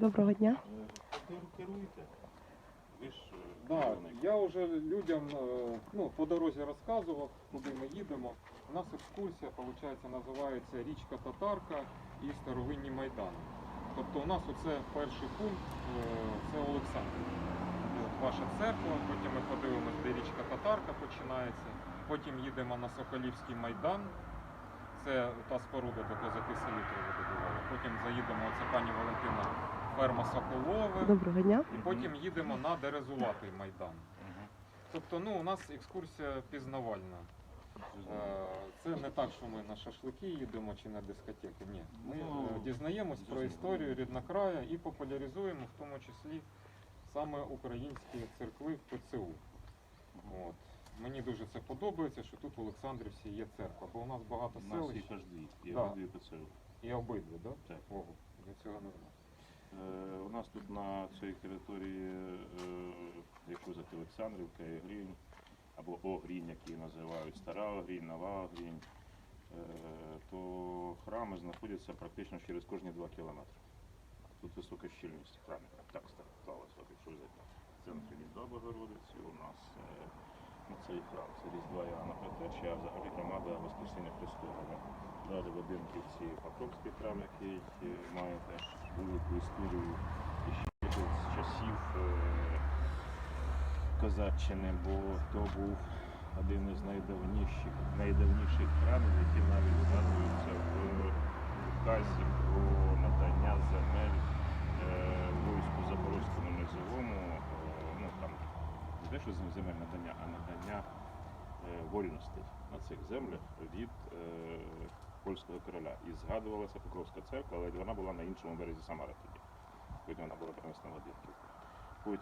Доброго дня. Керуєте. Ви ж Да, я вже людям е, ну, по дорозі розказував, куди ми їдемо. У нас екскурсія, виходить, називається Річка Татарка і Старовинні Майдани. Тобто у нас оце перший пункт, е, це Олександр. Ваша церква, потім ми подивимось, де річка Татарка починається. Потім їдемо на Соколівський майдан. Це та споруда, де козаки селітри видобували. Потім заїдемо, це пані Валентина, ферма Соколове. Доброго дня. І потім їдемо на Дерезуватий майдан. Тобто, ну, у нас екскурсія пізнавальна. Е, Це не так, що ми на шашлики їдемо чи на дискотеки. Ні. Ми Ну, е, дізнаємось про історію ріднокрая і популяризуємо в тому числі саме українські церкви в ПЦУ. От. Мені дуже це подобається, що тут в Олександрівці є церква, бо у нас багато У нас є селищ кожний, є Да. обидві ПЦУ. і обидві, да? Так. Ого, я цього не знав. Е, У нас тут на цій території, е, якщо взяти Олександрівка і або Огрінь, як її називають, Стара Огрінь, Нова Огрінь, е, то храми знаходяться практично через кожні два кілометри. Тут висока щільність храмів. Так сталося, якщо взяти в центрі Різдва Богородиці, у нас ну, цей храм, це Різдва Іоанна Петеча, а взагалі громада Воскресіння Христового. Далі в Одинківці Покровський храм, який має велику історію ще з часів е, Козаччини, бо то був один із найдавніших, найдавніших храмів, які навіть згадуються в указі про надання земель е, війську Запорозькому низовому. Е, ну там не те, що земель надання, а надання вольностей на цих землях від польського короля. І згадувалася Покровська церква, але вона була на іншому березі Самари тоді. Потім вона була перенесена в Одинківку. Потім